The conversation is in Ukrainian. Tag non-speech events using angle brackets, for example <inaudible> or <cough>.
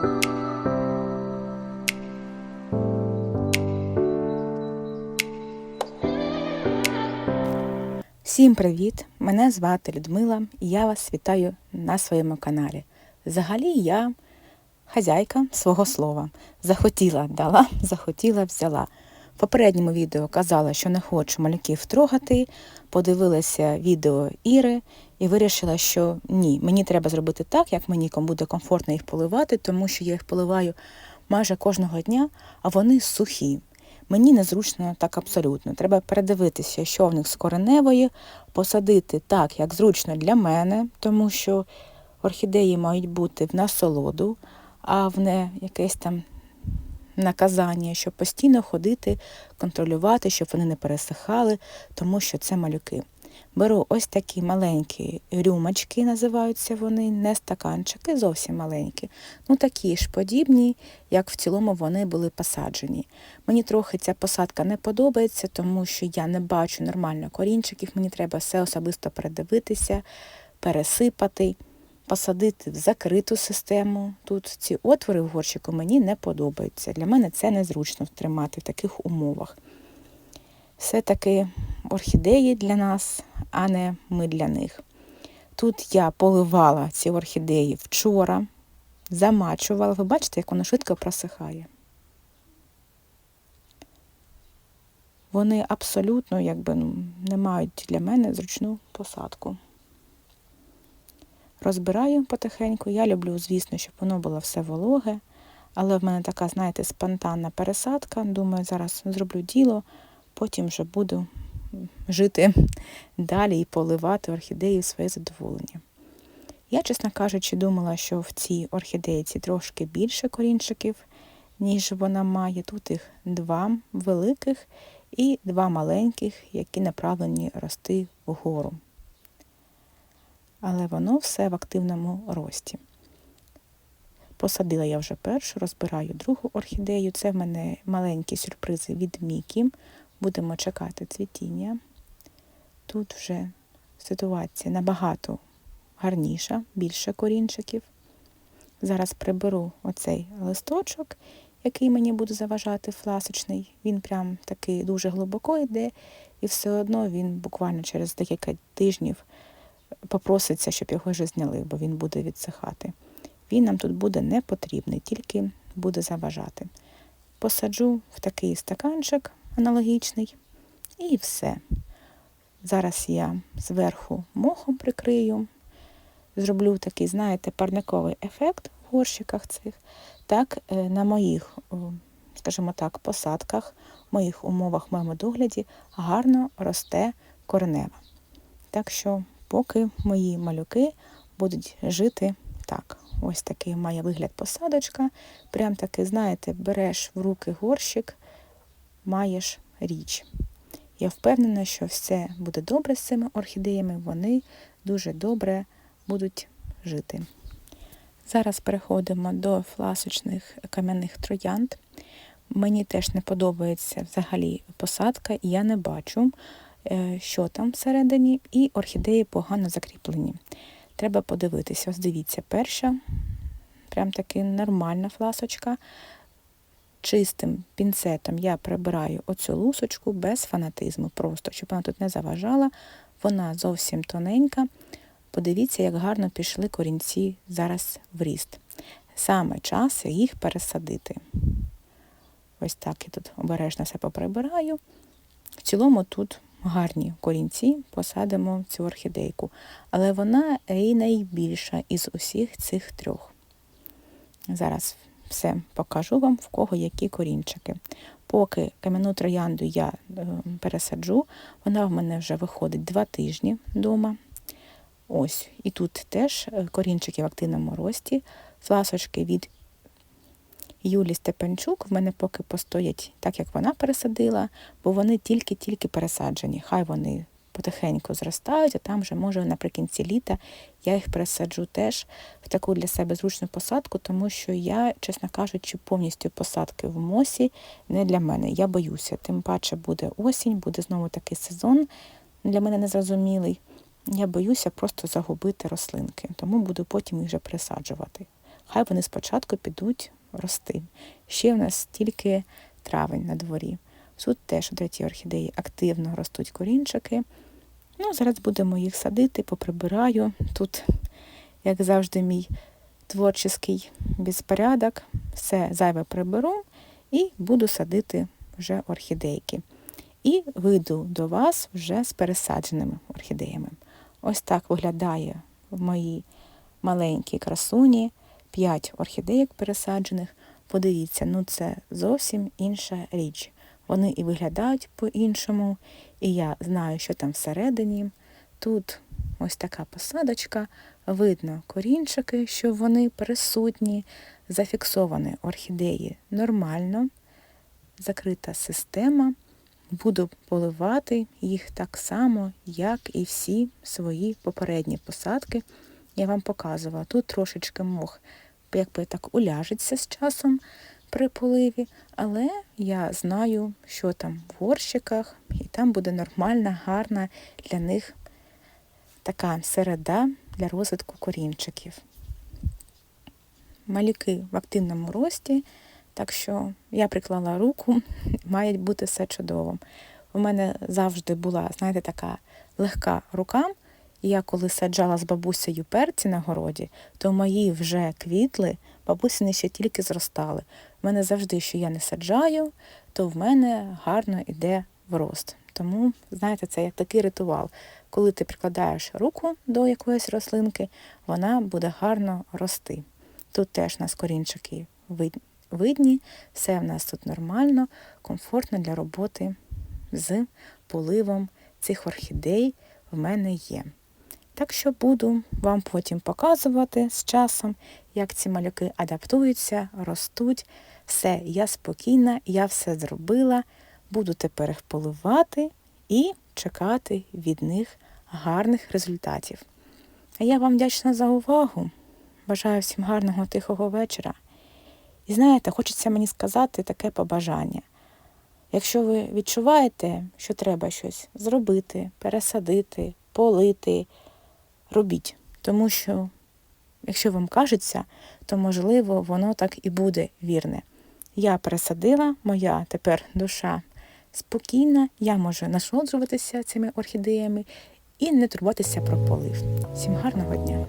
Всім привіт! Мене звати Людмила і я вас вітаю на своєму каналі. Взагалі я хазяйка свого слова. Захотіла дала, <laughs> захотіла взяла. Попередньому відео казала, що не хочу малюків трогати, подивилася відео Іри і вирішила, що ні, мені треба зробити так, як мені буде комфортно їх поливати, тому що я їх поливаю майже кожного дня, а вони сухі. Мені незручно так абсолютно. Треба передивитися, що в них з кореневої, посадити так, як зручно для мене, тому що орхідеї мають бути в насолоду, а в не якесь там наказання, щоб постійно ходити, контролювати, щоб вони не пересихали, тому що це малюки. Беру ось такі маленькі рюмочки, називаються вони, не стаканчики, зовсім маленькі. Ну такі ж подібні, як в цілому вони були посаджені. Мені трохи ця посадка не подобається, тому що я не бачу нормально корінчиків, мені треба все особисто передивитися, пересипати, посадити в закриту систему. Тут ці отвори в горщику мені не подобаються. Для мене це незручно тримати в таких умовах. Все-таки орхідеї для нас, а не ми для них. Тут я поливала ці орхідеї вчора, замачувала. Ви бачите, як воно швидко просихає. Вони абсолютно якби, ну, не мають для мене зручну посадку. Розбираю потихеньку. Я люблю, звісно, щоб воно було все вологе, але в мене така, знаєте, спонтанна пересадка. Думаю, зараз зроблю діло, потім вже буду жити далі і поливати орхідеї в своє задоволення. Я, чесно кажучи, думала, що в цій орхідейці трошки більше корінчиків, ніж вона має. Тут їх два великих і два маленьких, які направлені рости вгору. Але воно все в активному рості. Посадила я вже першу, розбираю другу орхідею. Це в мене маленькі сюрпризи від Мікі. Будемо чекати цвітіння. Тут вже ситуація набагато гарніша, більше корінчиків. Зараз приберу оцей листочок, який мені буде заважати фласочний. Він прям такий дуже глибоко йде, і все одно він буквально через декілька тижнів попроситься, щоб його вже зняли, бо він буде відсихати. Він нам тут буде не потрібний, тільки буде заважати. Посаджу в такий стаканчик аналогічний, і все. Зараз я зверху мохом прикрию, зроблю такий, знаєте, парниковий ефект в горщиках цих. Так, е, на моїх, скажімо так, посадках, моїх умовах, моєму догляді гарно росте коренева. Так що, поки мої малюки будуть жити так. Ось такий має вигляд посадочка. Прям таки, знаєте, береш в руки горщик, маєш річ. Я впевнена, що все буде добре з цими орхідеями, вони дуже добре будуть жити. Зараз переходимо до фласочних кам'яних троянд. Мені теж не подобається взагалі посадка, і я не бачу, що там всередині, і орхідеї погано закріплені. Треба подивитися. Ось дивіться, перша, прям таки нормальна фласочка чистим пінцетом я прибираю оцю лусочку без фанатизму, просто щоб вона тут не заважала, вона зовсім тоненька. Подивіться, як гарно пішли корінці зараз в ріст. Саме час їх пересадити. Ось так я тут обережно все поприбираю. В цілому тут гарні корінці, посадимо цю орхідейку. Але вона і найбільша із усіх цих трьох. Зараз все покажу вам, в кого які корінчики. Поки кам'яну троянду я е, пересаджу, вона в мене вже виходить два тижні вдома. Ось, І тут теж е, корінчики в активному рості, фласочки від Юлі Степанчук в мене поки постоять так, як вона пересадила, бо вони тільки-тільки пересаджені. Хай вони потихеньку зростають, а там вже, може, наприкінці літа я їх пересаджу теж в таку для себе зручну посадку, тому що я, чесно кажучи, повністю посадки в мосі не для мене. Я боюся. Тим паче буде осінь, буде знову такий сезон для мене незрозумілий. Я боюся просто загубити рослинки, тому буду потім їх вже пересаджувати. хай вони спочатку підуть рости. Ще в нас тільки травень на дворі. Тут теж у третій орхідеї активно ростуть корінчики. Ну, зараз будемо їх садити, поприбираю. Тут, як завжди, мій творчий безпорядок. Все зайве приберу і буду садити вже орхідейки. І вийду до вас вже з пересадженими орхідеями. Ось так виглядає в моїй маленькій красуні. П'ять орхідеїк пересаджених. Подивіться, ну це зовсім інша річ. Вони і виглядають по-іншому, і я знаю, що там всередині. Тут ось така посадочка, видно корінчики, що вони присутні, зафіксовані орхідеї нормально, закрита система. Буду поливати їх так само, як і всі свої попередні посадки. Я вам показувала. Тут трошечки мох якби так уляжеться з часом при поливі, але я знаю, що там в горщиках, і там буде нормальна, гарна для них така середа для розвитку корінчиків. Малюки в активному рості, так що я приклала руку, <laughs> має бути все чудово. У мене завжди була, знаєте, така легка рука. І я коли саджала з бабусею перці на городі, то мої вже квітли, бабусини ще тільки зростали. У мене завжди, що я не саджаю, то в мене гарно йде в рост. Тому, знаєте, це як такий ритуал. Коли ти прикладаєш руку до якоїсь рослинки, вона буде гарно рости. Тут теж у нас корінчики видні, все в нас тут нормально, комфортно для роботи з поливом цих орхідей в мене є. Так що буду вам потім показувати з часом, як ці малюки адаптуються, ростуть. Все, я спокійна, я все зробила. Буду тепер їх поливати і чекати від них гарних результатів. А я вам вдячна за увагу. Бажаю всім гарного тихого вечора. І знаєте, хочеться мені сказати таке побажання. Якщо ви відчуваєте, що треба щось зробити, пересадити, полити, робіть. Тому що, якщо вам кажеться, то, можливо, воно так і буде вірне. Я пересадила, моя тепер душа спокійна, я можу насолоджуватися цими орхідеями і не турбуватися про полив. Всім гарного дня!